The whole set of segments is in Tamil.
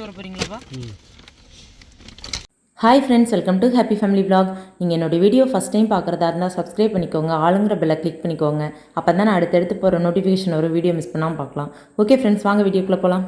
தூக்கிட்டு வர போகிறீங்களாப்பா hi friends welcome to happy family vlog. நீங்கள் என்னோட வீடியோ ஃபஸ்ட் டைம் பார்க்குறதா இருந்தால் சப்ஸ்கிரைப் பண்ணிக்கோங்க ஆளுங்கிற பெல்லை கிளிக் பண்ணிக்கோங்க. அப்போ தான் நான் அடுத்தடுத்து போகிற நோட்டிஃபிகேஷன் வரும் வீடியோ மிஸ் பண்ணாமல் பார்க்கலாம். ஓகே ஃப்ரெண்ட்ஸ் வாங்க வீடியோக்குள்ளே போகலாம்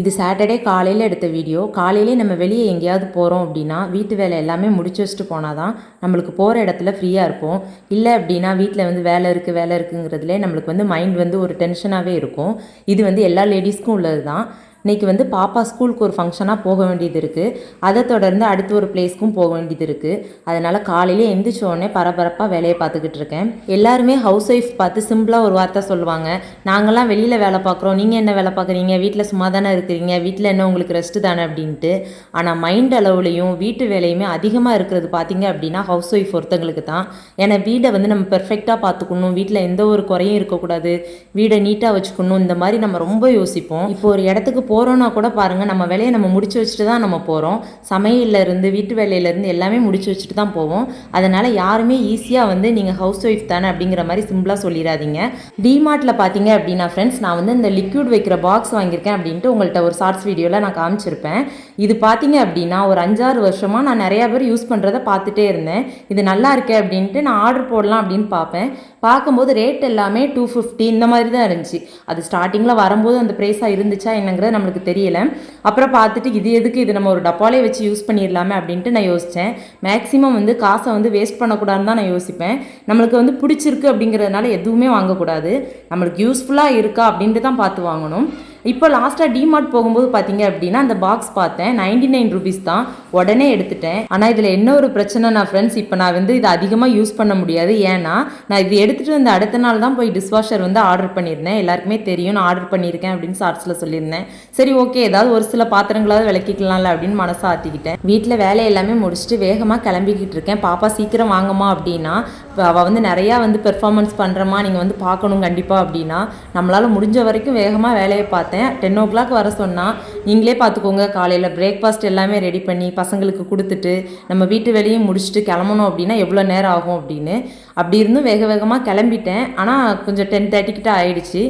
இது சாட்டர்டே காலையில் எடுத்த வீடியோ காலையிலே நம்ம வெளியே எங்கேயாவது போகிறோம் அப்படின்னா வீட்டு வேலை எல்லாமே முடிச்சு வச்சுட்டு போனால் தான் நம்மளுக்கு போகிற இடத்துல ஃப்ரீயாக இருப்போம். இல்லை அப்படின்னா வீட்டில் வந்து வேலை இருக்குது வேலை இருக்குங்கிறதுலே நம்மளுக்கு வந்து மைண்ட் வந்து ஒரு டென்ஷனாகவே இருக்கும். இது வந்து எல்லா லேடிஸ்க்கும் உள்ளது தான் இன்றைக்கி வந்து பாப்பா ஸ்கூலுக்கு ஒரு ஃபங்க்ஷனாக போக வேண்டியது இருக்குது அதை தொடர்ந்து அடுத்து ஒரு பிளேஸ்க்கும் போக வேண்டியது இருக்குது அதனால் காலையிலே எந்திரிச்ச பரபரப்பாக வேலையை பார்த்துக்கிட்டு இருக்கேன். எல்லாருமே ஹவுஸ் ஒய்ஃப் பார்த்து சிம்பிளாக ஒரு வார்த்தை சொல்லுவாங்க. நாங்களாம் வெளியில் வேலை பார்க்குறோம். நீங்கள் என்ன வேலை பார்க்குறீங்க? வீட்டில் சும்மா தானே இருக்கிறீங்க? வீட்டில் என்ன உங்களுக்கு ரெஸ்ட்டு தானே அப்படின்ட்டு. ஆனால் மைண்ட் அளவுலையும் வீட்டு வேலையுமே அதிகமாக இருக்கிறது பார்த்தீங்க அப்படின்னா ஹவுஸ் ஒய்ஃப் ஒருத்தங்களுக்கு தான். ஏன்னா வீடை வந்து நம்ம பெர்ஃபெக்டாக பார்த்துக்கணும். வீட்டில் எந்த ஒரு குறையும் இருக்கக்கூடாது. வீடை நீட்டாக வச்சுக்கணும். இந்த மாதிரி நம்ம ரொம்ப யோசிப்போம். இப்போ ஒரு இடத்துக்கு போகிறோன்னா கூட பாருங்கள் நம்ம வேலையை நம்ம முடிச்சு வச்சுட்டு தான் நம்ம போகிறோம் சமையல்ல இருந்து வீட்டு வேலையிலேருந்து எல்லாமே முடிச்சு வச்சுட்டு தான் போவோம். அதனால் யாருமே ஈஸியாக வந்து நீங்கள் ஹவுஸ் ஒய்ஃப் தானே அப்படிங்கிற மாதிரி சிம்பிளாக சொல்லிடாதீங்க. டிமார்ட்டில் பார்த்தீங்க அப்படின்னா ஃப்ரெண்ட்ஸ் நான் வந்து இந்த லிக்யூட் வைக்கிற பாக்ஸ் வாங்கியிருக்கேன் அப்படின்ட்டு உங்கள்கிட்ட ஒரு ஷார்ட்ஸ் வீடியோவில் நான் காமிச்சிருப்பேன். இது பார்த்தீங்க அப்படின்னா ஒரு அஞ்சாறு வருஷமாக நான் நிறையா பேர் யூஸ் பண்ணுறதை பார்த்துட்டே இருந்தேன். இது நல்லா இருக்கே அப்படின்ட்டு நான் ஆர்டர் போடலாம் அப்படின்னு பார்ப்பேன் பார்க்கும்போது ரேட் எல்லாமே டூ ஃபிஃப்டி இந்த மாதிரி தான் இருந்துச்சு. அது ஸ்டார்டிங்கில் வரும்போது அந்த ப்ரைஸாக இருந்துச்சா என்னங்கிறத நம்மளுக்கு தெரியல. அப்புறம் பார்த்துட்டு இது எதுக்கு இது நம்ம ஒரு டப்பாலே வச்சு யூஸ் பண்ணிடலாமே அப்படின்ட்டு நான் யோசித்தேன் மேக்ஸிமம் வந்து காசை வந்து வேஸ்ட் பண்ணக்கூடாதுன்னு தான் நான் யோசிப்பேன். நம்மளுக்கு வந்து பிடிச்சிருக்கு அப்படிங்கிறதுனால எதுவுமே வாங்கக்கூடாது. நம்மளுக்கு யூஸ்ஃபுல்லாக இருக்கா அப்படின்ட்டு தான் பார்த்து வாங்கணும். இப்போ லாஸ்ட்டாக டிமார்ட் போகும்போது பார்த்தீங்க அப்படின்னா அந்த பாக்ஸ் பார்த்தேன். நைன்டி நைன் ருபீஸ் தான். உடனே எடுத்துட்டேன். ஆனால் இதில் என்ன ஒரு பிரச்சனை நான் ஃப்ரெண்ட்ஸ் இப்போ நான் வந்து இதை அதிகமாக யூஸ் பண்ண முடியாது. ஏன்னா நான் இது எடுத்துகிட்டு வந்த அடுத்த நாள் தான் போய் டிஷ்வாஷர் வந்து ஆர்டர் பண்ணியிருந்தேன். எல்லாருக்குமே தெரியும். நான் ஆர்டர் பண்ணியிருக்கேன் அப்படின்னு ஷார்ட்ஸில் சொல்லியிருந்தேன். சரி ஓகே ஏதாவது ஒரு சில பாத்திரங்களாவது விளக்கிக்கலாம்ல அப்படின்னு மனசை ஆற்றிக்கிட்டேன் வீட்டில் வேலை எல்லாமே முடிச்சுட்டு வேகமாக கிளம்பிக்கிட்டு இருக்கேன். பாப்பா சீக்கிரம் வாங்கம்மா அப்படின்னா இப்போ அவள் வந்து நிறையா வந்து பெர்ஃபார்மன்ஸ் பண்ணுறம்மா நீங்கள் வந்து பார்க்கணும் கண்டிப்பாக அப்படின்னா நம்மளால் முடிஞ்ச வரைக்கும் வேகமாக வேலையை பார்த்தேன். டென் ஓ கிளாக் வர சொன்னால் நீங்களே பார்த்துக்கோங்க காலையில் பிரேக்ஃபாஸ்ட் எல்லாமே ரெடி பண்ணி பசங்களுக்கு கொடுத்துட்டு நம்ம வீட்டு வேலையும் முடிச்சுட்டு கிளம்பணும் அப்படின்னா எவ்வளோ நேரம் ஆகும் அப்படின்னு. அப்படி இருந்தும் வேக வேகமாக கிளம்பிட்டேன். ஆனால் கொஞ்சம் டென் தேர்ட்டிக்கிட்ட ஆயிடுச்சு.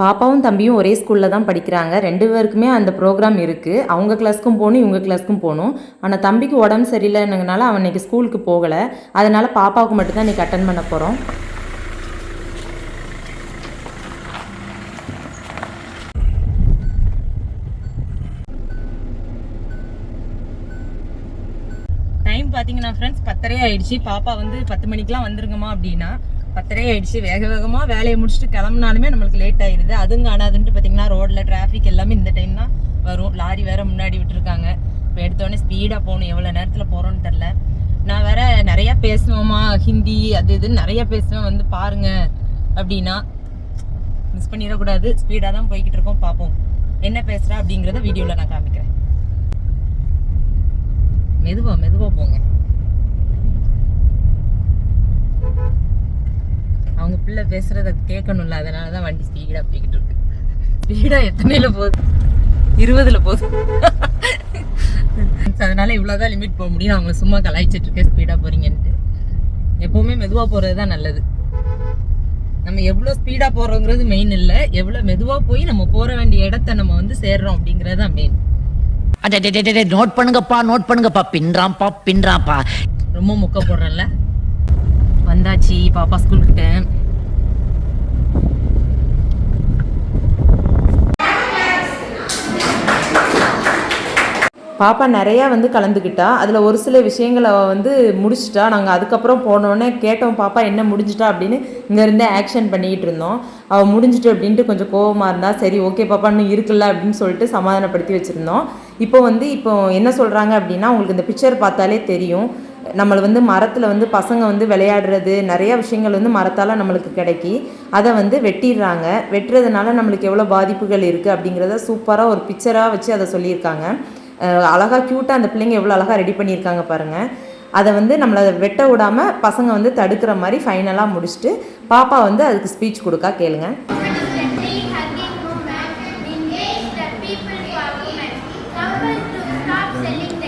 பாப்பாவும் தம்பியும் ஒரே ஸ்கூலில் தான் படிக்கிறாங்க. ரெண்டு பேருக்குமே அந்த ப்ரோக்ராம் இருக்குது அவங்க கிளாஸ்க்கும் போகணும் இவங்க கிளாஸ்க்கும் போகணும். ஆனால் தம்பிக்கு உடம்பு சரியில்லைன்னதுனால அவன் இன்றைக்கி ஸ்கூலுக்கு போகலை. அதனால் பாப்பாவுக்கு மட்டும்தான் இன்றைக்கி அட்டன் பண்ண போகிறோம் டைம் பார்த்தீங்கன்னா ஃப்ரெண்ட்ஸ் பத்தரை ஆயிடுச்சு. பாப்பா வந்து பத்து மணிக்கெலாம் வந்துருங்கம்மா அப்படின்னா பத்தரை ஆயிடுச்சு. வேக வேகமாக வேலையை முடிச்சுட்டு கிளம்புனாலுமே நம்மளுக்கு லேட் ஆயிடுது. அதுங்க ஆனாதுன்ட்டு பார்த்தீங்கன்னா ரோட்டில் டிராஃபிக் எல்லாமே இந்த டைம் தான் வரும். லாரி வேற முன்னாடி விட்டுருக்காங்க. இப்போ எடுத்தோடனே ஸ்பீடாக போகணும். எவ்வளோ நேரத்தில் போகிறோன்னு தெரில நான் வேற நிறையா பேசுவேம்மா. ஹிந்தி அது இதுன்னு நிறைய பேசுவேன். வந்து பாருங்க அப்படின்னா மிஸ் பண்ணிடக்கூடாது. ஸ்பீடாக தான் போய்கிட்டு இருக்கோம். பார்ப்போம் என்ன பேசுகிறா அப்படிங்கிறத வீடியோவில் நான் காமிக்கிறேன். மெதுவா மெதுவா போங்க. அவங்க பிள்ளை பேசுறத கேட்கணும்ல அதனால தான் வண்டி ஸ்பீடா போய்கிட்டு இருக்கு. ஸ்பீடா எத்தனையில போகுது? இருபதுல போகுது. அதனால இவ்வளோதான் லிமிட் போக முடியும். நான் அவங்கள சும்மா கலாய்ச்சிட்டு இருக்கேன் ஸ்பீடா போறீங்கன்ட்டு. எப்பவுமே மெதுவா போறது தான் நல்லது. நம்ம எவ்வளோ ஸ்பீடாக போகிறோங்கிறது மெயின் இல்லை. எவ்வளோ மெதுவாக போய் நம்ம போகிற வேண்டிய இடத்த நம்ம வந்து சேர்றோம் அப்படிங்கிறது தான் மெயின் அடே நோட் பண்ணுங்கப்பா நோட் பண்ணுங்கப்பா. பின்றாம்ப்பா பின்றாம்ப்பா. ரொம்ப முக்க போடுறேன்ல வந்தாச்சு பாப்பா ஸ்கூல் பாப்பா நிறையா வந்து கலந்துக்கிட்டா. அதில் ஒரு சில விஷயங்களை வந்து முடிச்சிட்டா. நாங்கள் அதுக்கப்புறம் போனோடனே கேட்டோம் பாப்பா என்ன முடிஞ்சிட்டா? அப்படின்னு இங்கேருந்தே ஆக்ஷன் பண்ணிக்கிட்டு இருந்தோம். அவள் முடிஞ்சிட்டு அப்படின்ட்டு கொஞ்சம் கோவமாக இருந்தால் சரி ஓகே பாப்பா இன்னும் இருக்குல்ல? அப்படின்னு சொல்லிட்டு சமாதானப்படுத்தி வச்சுருந்தோம். இப்போ வந்து இப்போ என்ன சொல்கிறாங்க அப்படின்னா உங்களுக்கு இந்த பிக்சர் பார்த்தாலே தெரியும். நம்மளை வந்து மரத்தில் வந்து பசங்க வந்து விளையாடுறது நிறைய விஷயங்கள் வந்து மரத்தால் நம்மளுக்கு கிடைக்கி அதை வந்து வெட்டிடுறாங்க. வெட்டுறதுனால நம்மளுக்கு எவ்வளோ பாதிப்புகள் இருக்குது அப்படிங்கிறத சூப்பராக ஒரு பிக்சராக வச்சு அதை சொல்லியிருக்காங்க. அழகாக அழகா க்யூட்டாக அந்த பிள்ளைங்க எவ்வளோ அழகாக ரெடி பண்ணியிருக்காங்க பாருங்கள் அதை வந்து நம்மளை வெட்ட விடாமல் பசங்க வந்து தடுக்கிற மாதிரி ஃபைனலாக முடிச்சுட்டு பாப்பா வந்து அதுக்கு ஸ்பீச் கொடுக்கா கேளுங்க people for women. To stop selling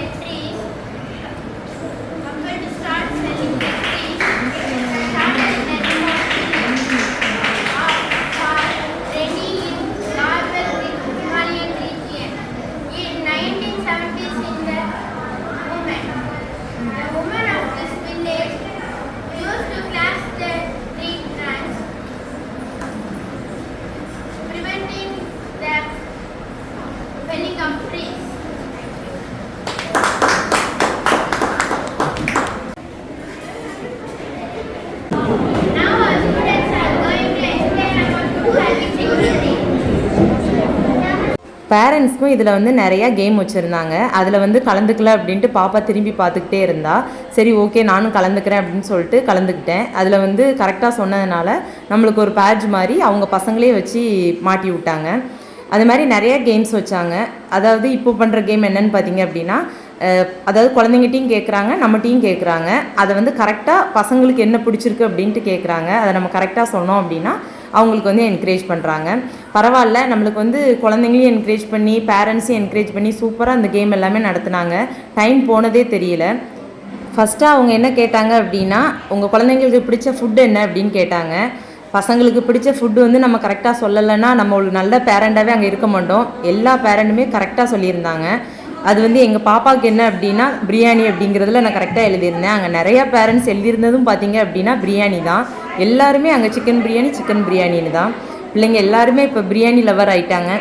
பேரண்ட்ஸ்க்கும் இதில் வந்து நிறையா கேம் வச்சுருந்தாங்க. அதில் வந்து கலந்துக்கல அப்படின்ட்டு பாப்பா திரும்பி பார்த்துக்கிட்டே இருந்தா. சரி ஓகே நானும் கலந்துக்கிறேன் அப்படின்னு சொல்லிட்டு கலந்துக்கிட்டேன். அதில் வந்து கரெக்டாக சொன்னதுனால நம்மளுக்கு ஒரு பேட்ச் மாதிரி அவங்க பசங்களே வச்சு மாட்டி விட்டாங்க. அது மாதிரி நிறைய கேம்ஸ் வச்சாங்க. அதாவது இப்போ பண்ணுற கேம் என்னன்னு பார்த்தீங்க அப்படின்னா அதாவது குழந்தைங்கிட்டையும் கேட்குறாங்க நம்மகிட்டையும் கேட்குறாங்க அதை வந்து கரெக்டாக பசங்களுக்கு என்ன பிடிச்சிருக்கு அப்படின்ட்டு கேட்குறாங்க அதை நம்ம கரெக்டாக சொன்னோம் அப்படின்னா அவங்களுக்கு வந்து என்கரேஜ் பண்ணுறாங்க பரவாயில்ல நம்மளுக்கு வந்து குழந்தைங்களையும் என்கரேஜ் பண்ணி பேரண்ட்ஸையும் என்கரேஜ் பண்ணி சூப்பராக அந்த கேம் எல்லாமே நடத்துனாங்க. டைம் போனதே தெரியல. ஃபஸ்ட்டு அவங்க என்ன கேட்டாங்க அப்படின்னா உங்கள் குழந்தைங்களுக்கு பிடிச்ச ஃபுட்டு என்ன அப்படின்னு கேட்டாங்க. பசங்களுக்கு பிடிச்ச ஃபுட்டு வந்து நம்ம கரெக்டாக சொல்லலைன்னா நம்ம ஒரு நல்ல பேரண்டாகவே அங்கே இருக்க மாட்டோம். எல்லா பேரண்ட்டுமே கரெக்டாக சொல்லியிருந்தாங்க. அது வந்து எங்கள் பாப்பாவுக்கு என்ன அப்படின்னா பிரியாணி அப்படிங்கிறதுல நான் கரெக்டாக எழுதியிருந்தேன். அங்கே நிறையா பேரண்ட்ஸ் எழுதியிருந்ததும் பார்த்தீங்க அப்படின்னா பிரியாணி தான். எல்லாருமே அங்கே சிக்கன் பிரியாணி சிக்கன் பிரியாணின்னு தான். பிள்ளைங்க எல்லாருமே இப்போ பிரியாணி லவர் ஆயிட்டாங்க.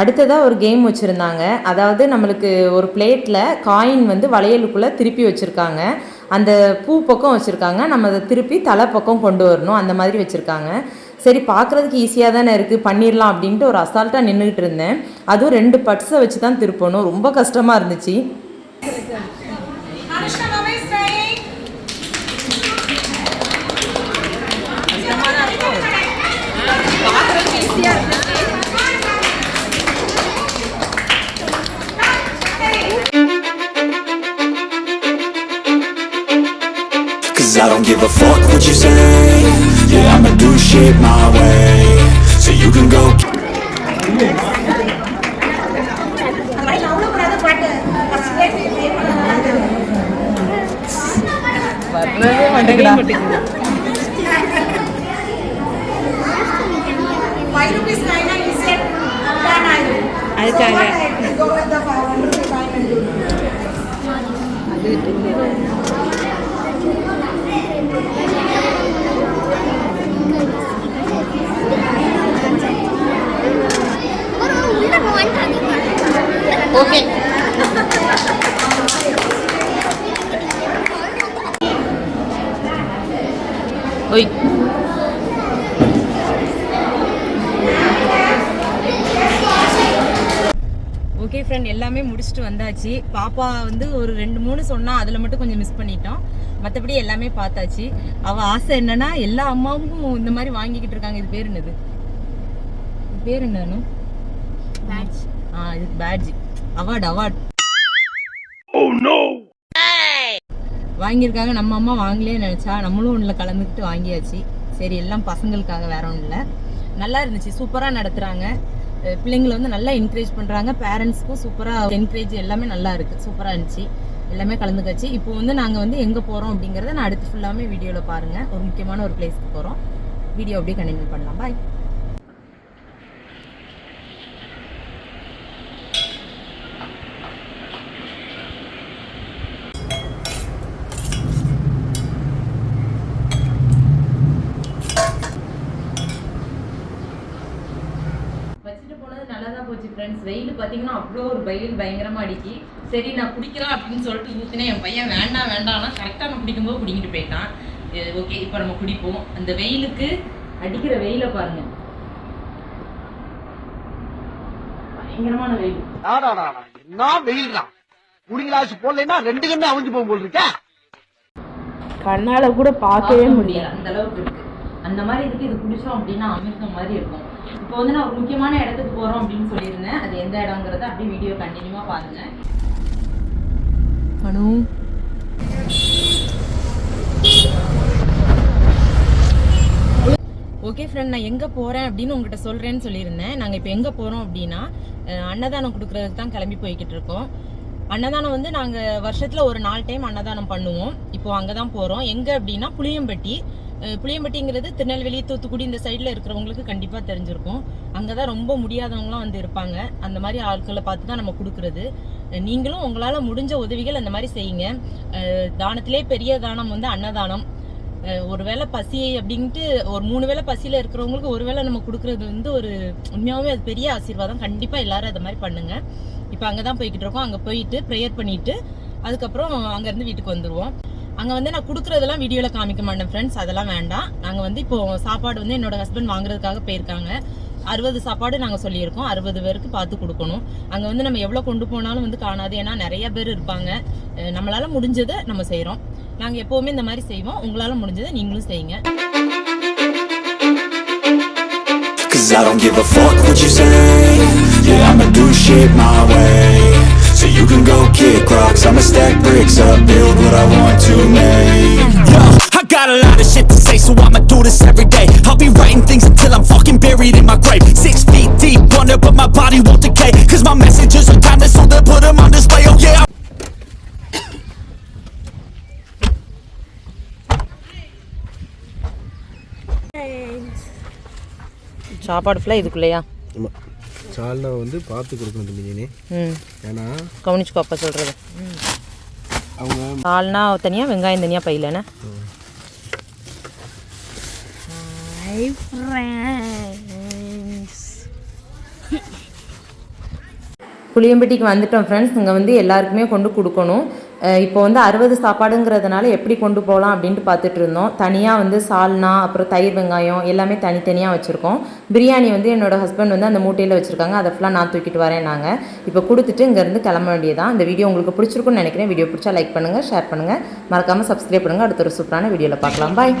அடுத்ததாக ஒரு கேம் வச்சுருந்தாங்க. அதாவது நம்மளுக்கு ஒரு பிளேட்டில் காயின் வந்து வளையலுக்குள்ளே திருப்பி வச்சுருக்காங்க. அந்த பூ பக்கம் வச்சுருக்காங்க. நம்ம அதை திருப்பி தலை பக்கம் கொண்டு வரணும். அந்த மாதிரி வச்சுருக்காங்க. சரி பார்க்குறதுக்கு ஈஸியாக தானே இருக்குது பண்ணிடலாம் அப்படின்ட்டு ஒரு அசால்ட்டாக நின்றுக்கிட்டு இருந்தேன். அதுவும் ரெண்டு பட்ஸை வச்சு தான் திருப்பணும். ரொம்ப கஷ்டமாக இருந்துச்சு. Give a fuck what you say. Yeah, I'ma do shit my way. So you can go முடிச்சுட்டு வந்தாச்சு. பாப்பா வந்து ஒரு ரெண்டு மூணு சொன்னா அதில் மட்டும் கொஞ்சம் மிஸ் பண்ணிட்டோம். மற்றபடி எல்லாமே பார்த்தாச்சு. அவள் ஆசை என்னன்னா எல்லா அம்மாவும் இந்த மாதிரி வாங்கிக்கிட்டு இருக்காங்க. இது பேர் என்னது? இது பேர் என்னன்னு பேட்ச் ஆ இது பேட்ஜ் அவார்டு அவார்ட் வாங்கியிருக்காங்க. நம்ம அம்மா வாங்கலே நினைச்சா நம்மளும் ஒன்றில் கலந்துக்கிட்டு வாங்கியாச்சு. சரி எல்லாம் பசங்களுக்காக வேற ஒன்றும் இல்லை நல்லா இருந்துச்சு. சூப்பராக நடத்துகிறாங்க பிள்ளைங்களை வந்து நல்லா என்கரேஜ் பண்ணுறாங்க பேரண்ட்ஸ்க்கும் சூப்பராக என்கரேஜ் எல்லாமே நல்லா இருக்குது சூப்பராக இருந்துச்சு. எல்லாமே கலந்துக்காச்சு. இப்போ வந்து நாங்கள் வந்து எங்கே போகிறோம் அப்படிங்கிறத நான் அடுத்து ஃபுல்லாமே வீடியோவில் பாருங்கள் ஒரு முக்கியமான ஒரு பிளேஸ்க்கு போகிறோம் வீடியோ அப்படியே கண்டினியூ பண்ணலாம். பாய் வச்சுட்டு போனது நல்லா தான் போச்சு ஃப்ரெண்ட்ஸ் வெயில் பார்த்தீங்கன்னா அவ்வளோ ஒரு வெயில் பயங்கரமா அடிக்கி. சரி நான் குடிக்கிறேன் அப்படின்னு சொல்லிட்டு ஊற்றினேன் என் பையன் வேண்டாம் வேண்டாம்னா கரெக்டாக நான் குடிக்கும்போது குடிக்கிட்டு போயிட்டான். ஓகே இப்போ நம்ம குடிப்போம். அந்த வெயிலுக்கு அடிக்கிற வெயில பாருங்க. பயங்கரமான வெயில். என்ன வெயில் தான் குடிங்களாச்சு போடலைன்னா ரெண்டு கண்ணு அவிஞ்சு போகும் போல் இருக்க. கண்ணால கூட பார்க்கவே முடியல. அந்த அளவுக்கு இருக்கு. அந்த மாதிரி இருக்கு இது குடிச்சோம் அப்படின்னா அமிர்தம் மாதிரி இருக்கும். இப்போ வந்து நான் ஒரு முக்கியமான இடத்துக்கு போறோம் அப்படின்னு சொல்லியிருந்தேன். அது எந்த இடங்கிறத அப்படியே வீடியோ கண்டினியூவாக பாருங்க. அனு. ஓகே ஃப்ரெண்ட் நான் எங்கே போகிறேன் அப்படின்னு உங்ககிட்ட சொல்கிறேன்னு சொல்லியிருந்தேன். நாங்கள் இப்போ எங்கே போகிறோம் அப்படின்னா அன்னதானம் கொடுக்குறதுக்கு தான் கிளம்பி போய்கிட்டு இருக்கோம். அன்னதானம் வந்து நாங்கள் வருஷத்தில் ஒரு நாலு டைம் அன்னதானம் பண்ணுவோம். இப்போ அங்கே தான் போகிறோம் எங்கே அப்படின்னா புளியம்பட்டி புளியம்பட்டிங்கிறது திருநெல்வேலி தூத்துக்குடி இந்த சைடில் இருக்கிறவங்களுக்கு கண்டிப்பாக தெரிஞ்சிருக்கும். அங்கே தான் ரொம்ப முடியாதவங்களாம் வந்து இருப்பாங்க. அந்த மாதிரி ஆட்களை பார்த்து தான் நம்ம கொடுக்குறது. நீங்களும் உங்களால் முடிஞ்ச உதவிகள் அந்த மாதிரி செய்யுங்க. தானத்திலே பெரிய தானம் வந்து அன்னதானம். ஒரு ஒருவேளை பசி அப்படின்ட்டு ஒரு மூணு வேளை பசியில் இருக்கிறவங்களுக்கு ஒரு வேளை நம்ம கொடுக்குறது வந்து ஒரு உண்மையாகவே அது பெரிய ஆசீர்வாதம். கண்டிப்பாக எல்லாரும் அதை மாதிரி பண்ணுங்கள் இப்போ அங்கே தான் போய்கிட்டு இருக்கோம். அங்கே போயிட்டு ப்ரேயர் பண்ணிட்டு அதுக்கப்புறம் அங்கேருந்து வீட்டுக்கு வந்துடுவோம் அங்கே வந்து நான் கொடுக்குறதெல்லாம் வீடியோவில் காமிக்க மாட்டேன் ஃப்ரெண்ட்ஸ் அதெல்லாம் வேண்டாம். நாங்கள் வந்து இப்போ சாப்பாடு வந்து என்னோட ஹஸ்பண்ட் வாங்குறதுக்காக போயிருக்காங்க. அறுபது சாப்பாடு நாங்கள் சொல்லியிருக்கோம். அறுபது பேருக்கு பார்த்து கொடுக்கணும். அங்கே வந்து நம்ம எவ்வளோ கொண்டு போனாலும் வந்து காணாது. ஏன்னா நிறைய பேர் இருப்பாங்க. நம்மளால் முடிஞ்சதை நம்ம செய்கிறோம் நாங்கள் எப்போவுமே இந்த மாதிரி செய்வோம். உங்களால் முடிஞ்சதை நீங்களும் செய்யுங்க. Cause I don't give a fuck what you say. Yeah, I'ma do shit my way. can go kick rocks I'ma stack bricks up, build what I want to make Yo, I got a lot of shit to say, so I'ma do this every day. I'll be writing things until I'm fucking buried in my grave. Six feet deep under, but my body won't decay. Cause my messages are timeless, so they'll put them on display. Oh yeah. சாப்பாடு ஃபுல்லாக இதுக்குள்ளேயா ஆமாம் சால்னா வந்து பார்த்து கொடுக்கணும் தம்பி நீனே. ம். ஏன்னா கவனிச்சுக்கோ அப்பா சொல்கிறது அவங்க பால்னா தனியாக வெங்காயம் தனியாக பையிலண்ணே புளியம்பட்டிக்கு வந்துட்டோம் ஃப்ரெண்ட்ஸ் இங்கே வந்து எல்லாருக்குமே கொண்டு கொடுக்கணும். இப்போ வந்து அறுபது சாப்பாடுங்கிறதுனால எப்படி கொண்டு போகலாம் அப்படின்ட்டு பார்த்துட்டு இருந்தோம். தனியாக வந்து சால்னா அப்புறம் தயிர் வெங்காயம் எல்லாமே தனித்தனியாக வச்சுருக்கோம். பிரியாணி வந்து என்னோட ஹஸ்பண்ட் வந்து அந்த மூட்டையில் வச்சுருக்காங்க. அதை ஃபுல்லாக நான் தூக்கிட்டு வரேன் நாங்கள் இப்போ கொடுத்துட்டு இங்கேருந்து கிளம்ப வேண்டியதான் இந்த வீடியோ உங்களுக்கு பிடிச்சிருக்குன்னு நினைக்கிறேன். வீடியோ பிடிச்சா லைக் பண்ணுங்கள் ஷேர் பண்ணுங்கள் மறக்காமல் சப்ஸ்கிரைப் பண்ணுங்கள் அடுத்த ஒரு சூப்பரான வீடியோவில் பார்க்கலாம். பாய்